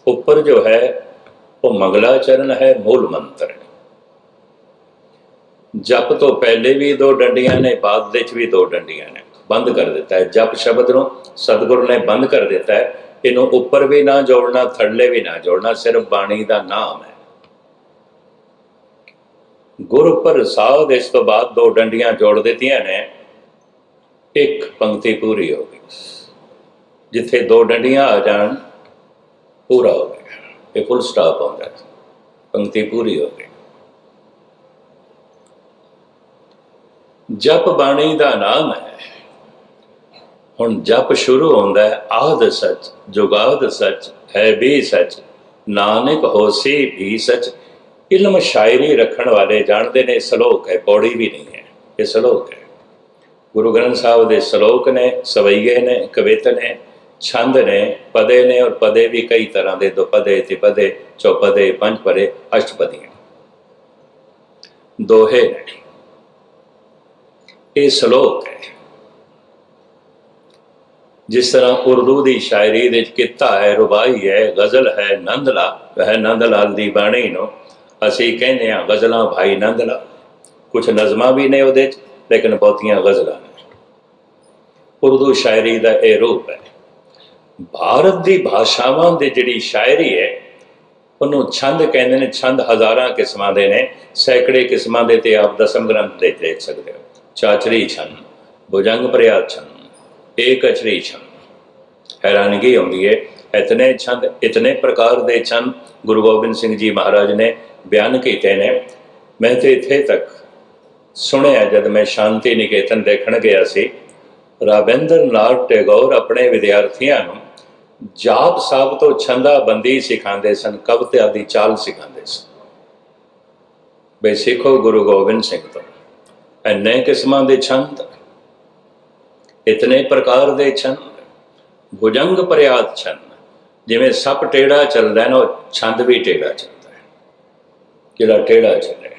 ਉੱਪਰ ਜੋ ਹੈ, ਉਹ ਮੰਗਲਾਚਰਨ ਹੈ, ਮੂਲ ਮੰਤਰ। ਜਪ ਤੋਂ ਪਹਿਲੇ ਵੀ ਦੋ ਡੰਡੀਆਂ ਨੇ, ਬਾਅਦ ਵਿੱਚ ਵੀ ਦੋ ਡੰਡੀਆਂ ਨੇ। ਬੰਦ ਕਰ ਦਿੱਤਾ ਹੈ। ਜਪ ਸ਼ਬਦ ਨੂੰ ਸਤਿਗੁਰੂ ਨੇ ਬੰਦ ਕਰ ਦਿੱਤਾ ਹੈ। ਇਹਨੂੰ ਉੱਪਰ ਵੀ ਨਾ ਜੋੜਨਾ, ਥੱਲੇ ਵੀ ਨਾ ਜੋੜਨਾ, ਸਿਰਫ ਬਾਣੀ ਦਾ ਨਾਮ ਹੈ। ਗੁਰੂ ਪ੍ਰਸਾਦ ਇਸ ਤੋਂ ਬਾਅਦ ਦੋ ਡੰਡੀਆਂ ਜੋੜ ਦਿੱਤੀਆਂ ਨੇ। ਇੱਕ ਪੰਕਤੀ ਪੂਰੀ ਹੋ ਗਈ। ਜਿੱਥੇ ਦੋ ਡੰਡੀਆਂ ਆ ਜਾਣ, ਪੂਰਾ ਹੋ ਗਿਆ। ਇਹ ਫੁੱਲ ਸਟਾਪ ਆਉਂਦਾ। ਪੰਕਤੀ ਪੂਰੀ ਹੋ ਗਈ। ਜਪ ਬਾਣੀ ਦਾ ਨਾਮ ਹੈ। ਹੁਣ ਜਪ ਸ਼ੁਰੂ ਹੁੰਦਾ ਹੈ, ਆਦ ਸੱਚ, ਜੁਗਾਦ ਸੱਚ, ਹੈ ਵੀ ਸੱਚ, ਨਾਨਕ ਹੋਸੀ ਵੀ ਸੱਚ। ਇਲਮ ਸ਼ਾਇਰੀ ਰੱਖਣ ਵਾਲੇ ਜਾਣਦੇ ਨੇ, ਸ਼ਲੋਕ ਹੈ, ਪੌੜੀ ਵੀ ਨਹੀਂ ਹੈ, ਇਹ ਸ਼ਲੋਕ ਹੈ। ਗੁਰੂ ਗ੍ਰੰਥ ਸਾਹਿਬ ਦੇ ਸ਼ਲੋਕ ਨੇ, ਸਵਈਏ ਨੇ, ਕਵਿਤ ਨੇ, ਛੰਦ ਨੇ, ਪਦੇ ਨੇ ਔਰ ਪਦੇ ਵੀ ਕਈ ਤਰ੍ਹਾਂ ਦੇ ਦੁਪਦੇ ਤਿਪਦੇ, ਚੌਪਦੇ ਪੰਜ ਪੰਜਪਦੇ, ਅਸ਼ਟਪਦੀਆਂ। ਦੋਹੇ ਨੇ। ਇਹ ਸ਼ਲੋਕ ਹੈ। ਜਿਸ ਤਰ੍ਹਾਂ ਉਰਦੂ ਦੀ ਸ਼ਾਇਰੀ ਦੇ ਵਿੱਚ ਕਿੱਤਾ ਹੈ, ਰੁਬਾਈ ਹੈ, ਗਜ਼ਲ ਹੈ, ਨੰਦਲਾ ਹੈ ਨੰਦ ਲਾਲ ਦੀ ਬਾਣੀ ਨੂੰ ਅਸੀਂ ਕਹਿੰਦੇ ਹਾਂ ਗਜ਼ਲਾਂ ਭਾਈ ਨੰਦਲਾ। ਕੁਝ ਨਜ਼ਮਾਂ ਵੀ ਨੇ ਉਹਦੇ ਚ ਲੇਕਿਨ ਬਹੁਤੀਆਂ ਗਜ਼ਲਾਂ ਨੇ। ਉਰਦੂ ਸ਼ਾਇਰੀ ਦਾ ਇਹ ਰੂਪ ਹੈ। ਭਾਰਤ ਦੀ ਭਾਸ਼ਾਵਾਂ ਦੀ ਜਿਹੜੀ ਸ਼ਾਇਰੀ ਹੈ, ਉਹਨੂੰ ਛੰਦ ਕਹਿੰਦੇ ਨੇ, ਛੰਦ ਹਜ਼ਾਰਾਂ ਕਿਸਮਾਂ ਦੇ ਨੇ, ਸੈਂਕੜੇ ਕਿਸਮਾਂ ਦੇ ਤੇ ਆਪ ਦਸਮ ਗ੍ਰੰਥ ਦੇ ਦੇਖ ਸਕਦੇ ਹੋ। ਚਾਚਰੀ ਛੰਦ ਭੁਜੰਗ ਪ੍ਰਿਆ ਛੰਦ ਏਕ ਅਚਰੀ ਛੰਦ ਹੈਰਾਨਗੀ ਆਉਂਦੀ ਹੈ ਇਤਨੇ ਛੰਦ, ਇਤਨੇ ਪ੍ਰਕਾਰ ਦੇ ਛੰਦ ਗੁਰੂ ਗੋਬਿੰਦ ਸਿੰਘ ਜੀ ਮਹਾਰਾਜ ਨੇ ਬਿਆਨ ਕੀਤੇ ਨੇ। ਮੈਂ ਤੇ ਇੱਥੇ ਤੱਕ ਸੁਣਿਆ ਜਦ ਮੈਂ ਸ਼ਾਂਤੀ ਨਿਕੇਤਨ ਦੇਖਣ ਗਿਆ ਸੀ। ਰਾਬਿੰਦਰ ਨਾਥ ਟੈਗੋਰ ਆਪਣੇ ਵਿਦਿਆਰਥੀਆਂ ਨੂੰ ਜਾਪ ਸਾਹਿਬ ਤੋਂ ਛੰਦਾ ਬੰਦੀ ਸਿਖਾਉਂਦੇ ਸਨ, ਕਵਿਤਾ ਦੀ ਚਾਲ ਸਿਖਾਉਂਦੇ ਸਨ। ਬਈ ਸਿੱਖੋ ਗੁਰੂ ਗੋਬਿੰਦ ਸਿੰਘ ਤੋਂ। ਇੰਨੇ ਕਿਸਮਾਂ ਦੇ ਛੰਦ, ਇਤਨੇ ਪ੍ਰਕਾਰ ਦੇ ਛੰਦ, ਭੁਜੰਗ ਪ੍ਰਿਆਤ ਛੰਦ, ਜਿਵੇਂ ਸੱਪ ਟੇੜਾ ਚੱਲਦਾ ਨਾ ਛੰਦ ਵੀ ਟੇੜਾ ਚੱਲਦਾ ਹੈ। ਜਿਹੜਾ ਟੇੜਾ ਚੱਲੇ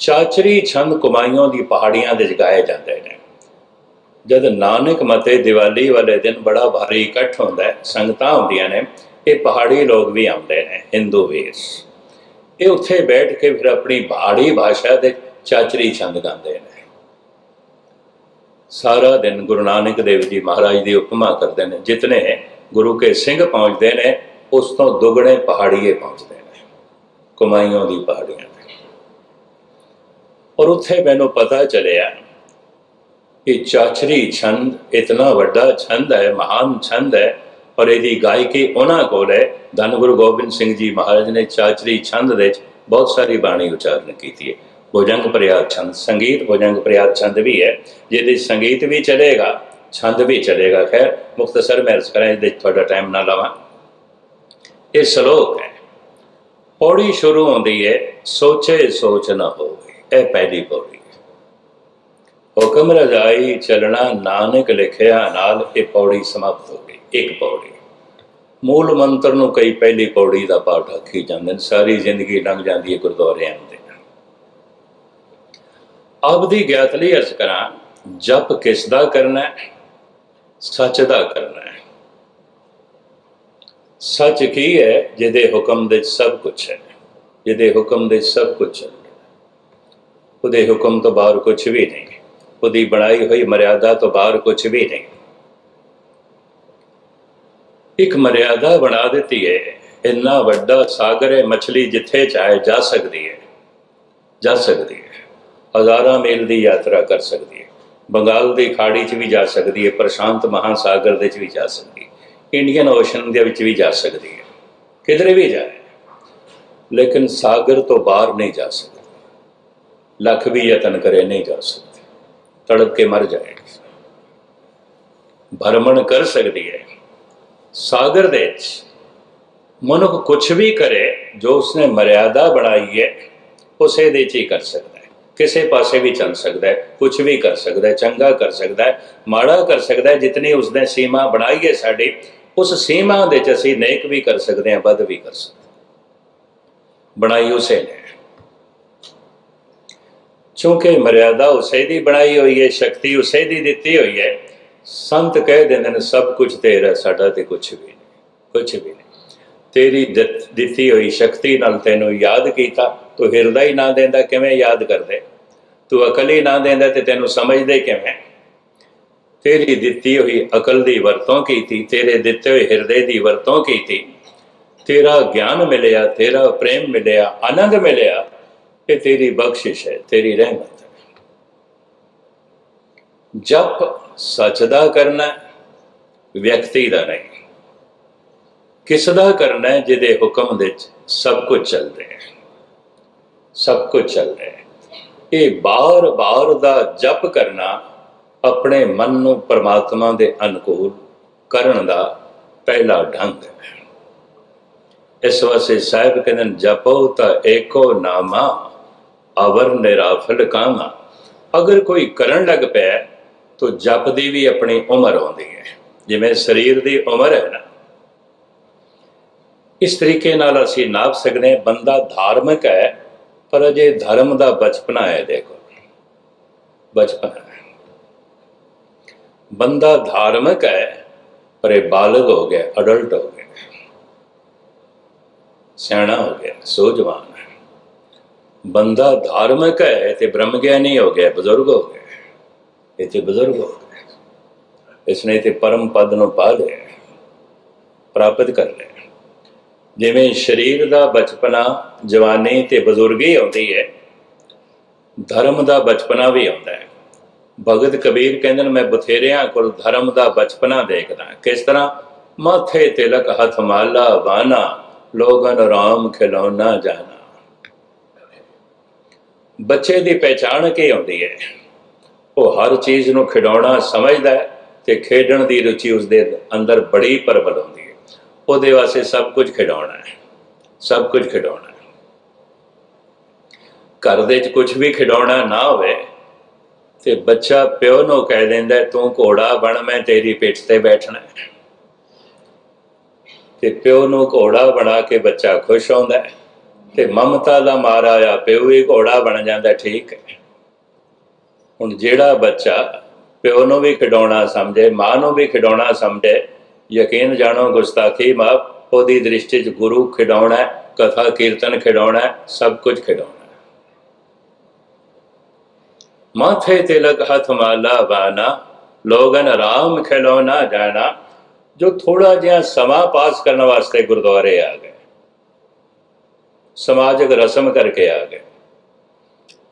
ਚਾਚਰੀ ਛੰਦ ਕੁਮਾਈਆਂ ਦੀ ਪਹਾੜੀਆਂ ਦੇ ਜਗਾਏ ਜਾਂਦੇ ਨੇ। ਜਦ ਨਾਨਕ ਮਤੇ ਦੀਵਾਲੀ ਵਾਲੇ ਦਿਨ ਬੜਾ ਭਾਰੀ ਇਕੱਠ ਹੁੰਦਾ ਹੈ, ਸੰਗਤਾਂ ਹੁੰਦੀਆਂ ਨੇ, ਇਹ ਪਹਾੜੀ ਲੋਕ ਵੀ ਆਉਂਦੇ ਨੇ ਹਿੰਦੂ ਵੀਰ ਇਹ ਉੱਥੇ ਬੈਠ ਕੇ ਫਿਰ ਆਪਣੀ ਪਹਾੜੀ ਭਾਸ਼ਾ ਦੇ ਚਾਚਰੀ ਛੰਦ ਗਾਉਂਦੇ ਨੇ। ਸਾਰਾ ਦਿਨ ਗੁਰੂ ਨਾਨਕ ਦੇਵ ਜੀ ਮਹਾਰਾਜ ਦੀ ਉਪਮਾ ਕਰਦੇ ਨੇ। ਜਿਤਨੇ ਗੁਰੂ ਕੇ ਸਿੰਘ ਪਹੁੰਚਦੇ ਨੇ, ਉਸ ਤੋਂ ਦੁੱਗਣੇ ਪਹਾੜੀਏ ਪਹੁੰਚਦੇ ਨੇ। ਕੁਮਾਈਆਂ ਦੀ ਪਹਾੜੀਆਂ ਤੇ। ਔਰ ਉੱਥੇ ਮੈਨੂੰ ਪਤਾ ਚੱਲਿਆ ਕਿ ਚਾਚਰੀ ਛੰਦ ਇਤਨਾ ਵੱਡਾ ਛੰਦ ਹੈ, ਮਹਾਨ ਛੰਦ ਹੈ, ਔਰ ਇਹਦੀ ਗਾਇਕੀ ਉਹਨਾਂ ਕੋਲ ਹੈ। ਧੰਨ ਗੁਰੂ ਗੋਬਿੰਦ ਸਿੰਘ ਜੀ ਮਹਾਰਾਜ ਨੇ ਚਾਚਰੀ ਛੰਦ ਦੇ ਵਿੱਚ ਬਹੁਤ ਸਾਰੀ ਬਾਣੀ ਉਚਾਰਨ ਕੀਤੀ ਹੈ। ਭੁਜੰਗ ਪ੍ਰਿਆਤ ਛੰਦ, ਸੰਗੀਤ ਭੁਜੰਗ ਪ੍ਰਿਆਤ ਛੰਦ ਵੀ ਹੈ, ਜਿਹਦੇ ਸੰਗੀਤ ਵੀ ਚਲੇਗਾ ਛੰਦ ਵੀ ਚਲੇਗਾ ਖੈਰ ਮੁਖਤਸਰ ਮੈਂ ਅਰਜ਼ ਕਰਾਂ ਇਹਦੇ 'ਚ ਤੁਹਾਡਾ ਟਾਈਮ ਨਾ ਲਾਵਾਂ। ਇਹ ਸ਼ਲੋਕ ਹੈ, ਪੌੜੀ ਸ਼ੁਰੂ ਹੁੰਦੀ ਹੈ, ਸੋਚੇ ਸੋਚ ਨਾ ਹੋਵੇ, ਇਹ ਪਹਿਲੀ ਪੌੜੀ ਹੁਕਮ ਰਜਾਈ ਚਲਣਾ, ਨਾਨਕ ਲਿਖਿਆ ਨਾਲ ਇਹ ਪੌੜੀ ਸਮਾਪਤ ਹੋ ਗਈ, ਇੱਕ ਪੌੜੀ। ਮੂਲ ਮੰਤਰ ਨੂੰ ਕਈ ਪਹਿਲੀ ਪੌੜੀ ਦਾ ਪਾਠ ਆਖੀ ਜਾਂਦੇ ਨੇ, ਸਾਰੀ ਜ਼ਿੰਦਗੀ ਲੰਘ ਜਾਂਦੀ ਹੈ ਗੁਰਦੁਆਰਿਆਂ ਦੇ। ਆਪ ਦੀ ਗਿਆਤ ਲਈ ਅਰਜ਼ ਕਰਾਂ, ਜਪ ਕਿਸ ਦਾ ਕਰਨਾ ਹੈ? ਸੱਚ ਦਾ ਕਰਨਾ ਹੈ। ਸੱਚ ਕੀ ਹੈ? ਜਿਹਦੇ ਹੁਕਮ ਦੇ ਸਭ ਕੁਝ ਹੈ। ਜਿਹਦੇ ਹੁਕਮ ਦੇ ਸਭ ਕੁਝ ਹੈ। ਉਹਦੇ ਹੁਕਮ ਤੋਂ ਬਾਹਰ ਕੁਝ ਵੀ ਨਹੀਂ। ਉਹਦੀ ਬਣਾਈ ਹੋਈ ਮਰਿਆਦਾ ਤੋਂ ਬਾਹਰ ਕੁਝ ਵੀ ਨਹੀਂ। ਇੱਕ ਮਰਿਆਦਾ ਬਣਾ ਦਿੱਤੀ ਹੈ। ਇੰਨਾ ਵੱਡਾ ਸਾਗਰ ਹੈ, ਮੱਛਲੀ ਜਿੱਥੇ ਚਾਹੇ ਜਾ ਸਕਦੀ ਹੈ। ਜਾ ਸਕਦੀ ਹੈ। ਹਜ਼ਾਰਾਂ ਮੀਲ ਦੀ ਯਾਤਰਾ ਕਰ ਸਕਦੀ ਹੈ। ਬੰਗਾਲ ਦੀ ਖਾੜੀ 'ਚ ਵੀ ਜਾ ਸਕਦੀ ਹੈ, ਪ੍ਰਸ਼ਾਂਤ ਮਹਾਸਾਗਰ ਦੇ 'ਚ ਵੀ ਜਾ ਸਕਦੀ ਹੈ। ਇੰਡੀਅਨ ਓਸ਼ਨ ਦੇ ਵਿੱਚ ਵੀ ਜਾ ਸਕਦੀ ਹੈ। ਕਿਧਰੇ ਵੀ ਜਾਏ ਲੇਕਿਨ ਸਾਗਰ ਤੋਂ ਬਾਹਰ ਨਹੀਂ ਜਾ ਸਕਦੀ। ਲੱਖ ਵੀ ਯਤਨ ਕਰੇ ਨਹੀਂ ਜਾ ਸਕਦੀ। ਤੜਪ ਕੇ ਮਰ ਜਾਏਗੀ ਭਰਮਣ ਕਰ ਸਕਦੀ ਹੈ। ਸਾਗਰ ਦੇ ਵਿੱਚ ਮਨੁੱਖ ਕੁਝ ਵੀ ਕਰੇ, ਜੋ ਉਸਨੇ ਮਰਿਆਦਾ ਬਣਾਈ ਹੈ, ਉਸੇ ਦੇ ਚ ਹੀ ਕਰ ਸਕਦਾ। ਕਿਸੇ ਪਾਸੇ ਵੀ ਚੱਲ ਸਕਦਾ ਹੈ ਕੁਝ ਵੀ ਕਰ ਸਕਦਾ ਹੈ, ਚੰਗਾ ਕਰ ਸਕਦਾ ਹੈ, ਮਾੜਾ ਕਰ ਸਕਦਾ ਹੈ, ਜਿਤਨੀ ਉਸਨੇ ਸੀਮਾ ਬਣਾਈ ਹੈ ਸਾਡੀ, ਉਸ ਸੀਮਾ ਦੇ ਚ ਅਸੀਂ ਨੇਕ ਵੀ ਕਰ ਸਕਦੇ ਹਾਂ ਬਦ ਵੀ ਕਰ ਸਕਦੇ ਬਣਾਈ ਉਸੇ ਨੇ। ਕਿਉਂਕਿ ਮਰਿਆਦਾ ਉਸੇ ਦੀ ਬਣਾਈ ਹੋਈ ਹੈ, ਸ਼ਕਤੀ ਉਸੇ ਦੀ ਦਿੱਤੀ ਹੋਈ ਹੈ, ਸੰਤ ਕਹਿ ਦਿੰਦੇ ਨੇ, ਸਭ ਕੁਝ ਤੇਰਾ, ਸਾਡਾ ਤੇ ਕੁਝ ਵੀ ਨਹੀਂ ਕੁਝ ਵੀ ਨਹੀਂ ਤੇਰੀ ਦਿੱਤੀ ਹੋਈ ਸ਼ਕਤੀ ਨਾਲ ਤੈਨੂੰ ਯਾਦ ਕੀਤਾ, ਤੂੰ ਹਿਰਦਾ ਹੀ ਨਾ ਦਿੰਦਾ, ਕਿਵੇਂ ਯਾਦ ਕਰਦੇ? ਤੂੰ ਅਕਲ ਹੀ ਨਾ ਦਿੰਦਾ ਤੇ ਤੈਨੂੰ ਸਮਝਦੇ ਕਿਵੇਂ? ਤੇਰੀ ਦਿੱਤੀ ਹੋਈ ਅਕਲ ਦੀ ਵਰਤੋਂ ਕੀਤੀ, ਤੇਰੇ ਦਿੱਤੇ ਹੋਏ ਹਿਰਦੇ ਦੀ ਵਰਤੋਂ ਕੀਤੀ। ਤੇਰਾ ਗਿਆਨ ਮਿਲਿਆ, ਤੇਰਾ ਪ੍ਰੇਮ ਮਿਲਿਆ, ਆਨੰਦ ਮਿਲਿਆ ਇਹ ਤੇਰੀ ਬਖਸ਼ਿਸ਼ ਹੈ, ਤੇਰੀ ਰਹਿਮਤ ਹੈ। ਜਪ ਸੱਚ ਦਾ ਕਰਨਾ, ਵਿਅਕਤੀ ਦਾ ਨਹੀਂ। ਕਿਸ ਦਾ ਕਰਨਾ ਹੈ ਜਿਹਦੇ ਹੁਕਮ ਵਿੱਚ ਸਭ ਕੁਝ ਚੱਲ ਰਿਹਾ ਹੈ? ਸਭ ਕੁਝ ਚੱਲ ਰਿਹਾ ਹੈ। ਇਹ ਬਾਰ-ਬਾਰ ਦਾ ਜਪ ਕਰਨਾ ਆਪਣੇ ਮਨ ਨੂੰ ਪਰਮਾਤਮਾ ਦੇ ਅਨੁਕੂਲ ਕਰਨ ਦਾ ਪਹਿਲਾ ਢੰਗ ਹੈ। ਇਸ ਵਾਸਤੇ ਸਾਹਿਬ ਕਹਿੰਦੇ ਨੇ, ਜਪੋ ਤਾਂ ਏਕੋ ਨਾਮਾ ਅਵਰ ਨਿਰਾਫਲ ਕਾਮਾ। ਅਗਰ ਕੋਈ ਕਰਨ ਲੱਗ ਪਿਆ ਤਾਂ ਜਪ ਦੀ ਵੀ ਆਪਣੀ ਉਮਰ ਆਉਂਦੀ ਹੈ। ਜਿਵੇਂ ਸਰੀਰ ਦੀ ਉਮਰ ਹੈ ਨਾ ਇਸ ਤਰੀਕੇ ਨਾਲ ਅਸੀਂ ਨਾਪ ਸਕਦੇ ਹਾਂ, ਬੰਦਾ ਧਾਰਮਿਕ ਹੈ, ਪਰ ਅਜੇ ਧਰਮ ਦਾ ਬਚਪਨਾ ਹੈ, ਦੇਖੋ। ਬਚਪਨਾ। ਹੈ ਬੰਦਾ ਧਾਰਮਿਕ ਹੈ, ਪਰ ਇਹ ਬਾਲਗ ਹੋ ਗਿਆ, ਅਡਲਟ ਹੋ ਗਿਆ। ਸਿਆਣਾ ਹੋ ਗਿਆ, ਸੋਝਵਾਨ ਹੈ। ਬੰਦਾ ਧਾਰਮਿਕ ਹੈ ਤੇ ਬ੍ਰਹਮ ਗਿਆਨੀ ਹੋ ਗਿਆ, ਬਜ਼ੁਰਗ ਹੋ ਗਿਆ। ਇਹ ਤੇ ਬਜ਼ੁਰਗ ਹੋ ਗਿਆ। ਇਸਨੇ ਤੇ ਪਰਮ ਪਦ ਨੂੰ ਪਾ ਲਿਆ। ਪ੍ਰਾਪਤ ਕਰ ਲਿਆ। ਜਿਵੇਂ ਸਰੀਰ ਦਾ ਬਚਪਨਾ ਜਵਾਨੀ ਤੇ ਬਜ਼ੁਰਗੀ ਆਉਂਦੀ ਹੈ, ਧਰਮ ਦਾ ਬਚਪਨਾ ਵੀ ਆਉਂਦਾ ਹੈ। ਭਗਤ ਕਬੀਰ ਕਹਿੰਦੇ ਨੇ, ਮੈਂ ਬਥੇਰਿਆਂ ਕੋਲ ਧਰਮ ਦਾ ਬਚਪਨਾ ਦੇਖਦਾ ਕਿਸ ਤਰ੍ਹਾਂ? ਮਾਥੇ ਤਿਲਕ ਹੱਥ ਮਾਲਾ ਵਾਨਾ ਲੋਗਨ ਰਾਮ ਖਿਲੌਣਾ ਜਾਣਾ। ਬੱਚੇ ਦੀ ਪਹਿਚਾਣ ਕੀ ਹੁੰਦੀ ਹੈ? ਉਹ ਹਰ ਚੀਜ਼ ਨੂੰ ਖਿਡੌਣਾ ਸਮਝਦਾ ਹੈ ਤੇ ਖੇਡਣ ਦੀ ਰੁਚੀ ਉਸਦੇ ਅੰਦਰ ਬੜੀ ਪ੍ਰਬਲ ਹੁੰਦੀ ਹੈ। ਉਹਦੇ ਵਾਸਤੇ ਸਭ ਕੁਝ ਖਿਡੌਣਾ ਹੈ। ਸਭ ਕੁਝ ਖਿਡੌਣਾ ਹੈ। ਘਰ ਦੇ ਵਿੱਚ ਕੁਝ ਵੀ ਖਿਡੌਣਾ ਨਾ ਹੋਵੇ, ਤੇ ਬੱਚਾ ਪਿਓ ਨੂੰ ਕਹਿ ਦਿੰਦਾ, ਤੂੰ ਘੋੜਾ ਬਣ, ਮੈਂ ਤੇਰੀ ਪਿੱਠ ਤੇ ਬੈਠਣਾ ਤੇ ਪਿਓ ਨੂੰ ਘੋੜਾ ਬਣਾ ਕੇ ਬੱਚਾ ਖੁਸ਼ ਹੁੰਦਾ ਤੇ ਮਮਤਾ ਦਾ ਮਾਰਾ ਆ ਪਿਓ ਹੀ ਘੋੜਾ ਬਣ ਜਾਂਦਾ, ਠੀਕ ਹੈ। ਹੁਣ ਜਿਹੜਾ ਬੱਚਾ ਪਿਓ ਨੂੰ ਵੀ ਖਿਡੌਣਾ ਸਮਝੇ, ਮਾਂ ਨੂੰ ਵੀ ਖਿਡੌਣਾ ਸਮਝੇ ਯਕੀਨ ਜਾਣੋ ਗੁਸਤਾਖੀ ਮਾਫ ਉਹਦੀ ਦ੍ਰਿਸ਼ਟੀ 'ਚ ਗੁਰੂ ਖਿਡੌਣਾ ਕਥਾ ਕੀਰਤਨ ਖਿਡੌਣਾ ਸਭ ਕੁਝ ਖਿਡੌਣਾ ਹੈ। ਮਾਥੇ ਤਿਲਕ ਹੱਥ ਮਾਲਾ ਬਾਨਾ ਲੋਗਨ ਰਾਮ ਖਿਲੌਣਾ ਜਾਣਾ, ਜੋ ਥੋੜਾ ਜਿਹਾ ਸਮਾਂ ਪਾਸ ਕਰਨ ਵਾਸਤੇ ਗੁਰਦੁਆਰੇ ਆ ਗਏ। ਸਮਾਜਿਕ ਰਸਮ ਕਰਕੇ ਆ ਗਏ।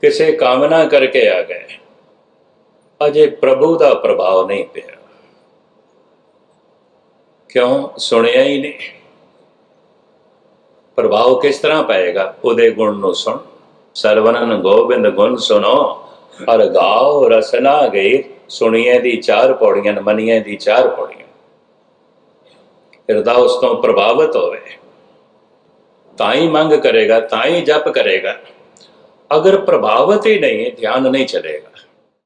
ਕਿਸੇ ਕਾਮਨਾ ਕਰਕੇ ਆ ਗਏ। ਅਜੇ ਪ੍ਰਭੂ ਦਾ ਪ੍ਰਭਾਵ ਨਹੀਂ ਪਿਆ। ਕਿਉਂ? ਸੁਣਿਆ ਹੀ ਨਹੀਂ। ਪ੍ਰਭਾਵ ਕਿਸ ਤਰ੍ਹਾਂ ਪਏਗਾ? ਉਹਦੇ ਗੁਣ ਨੂੰ ਸੁਣ। ਸਰਵਨਨ ਗੋਬਿੰਦ ਗੁਣ ਸੁਣੋ। ਅਰ ਗਾਓ ਰਸਨਾ ਗਈ ਸੁਣੀਏ ਦੀ ਚਾਰ ਪੌੜੀਆਂ ਮਨੀਏ ਦੀ ਚਾਰ ਪੌੜੀਆਂ। ਹਿਰਦਾ ਉਸ ਤੋਂ ਪ੍ਰਭਾਵਿਤ ਹੋਵੇ। ਤਾਂ ਹੀ ਮੰਗ ਕਰੇਗਾ, ਤਾਂ ਹੀ ਜਪ ਕਰੇਗਾ। ਅਗਰ ਪ੍ਰਭਾਵਿਤ ਹੀ ਨਹੀਂ, ਧਿਆਨ ਨਹੀਂ ਚਲੇਗਾ।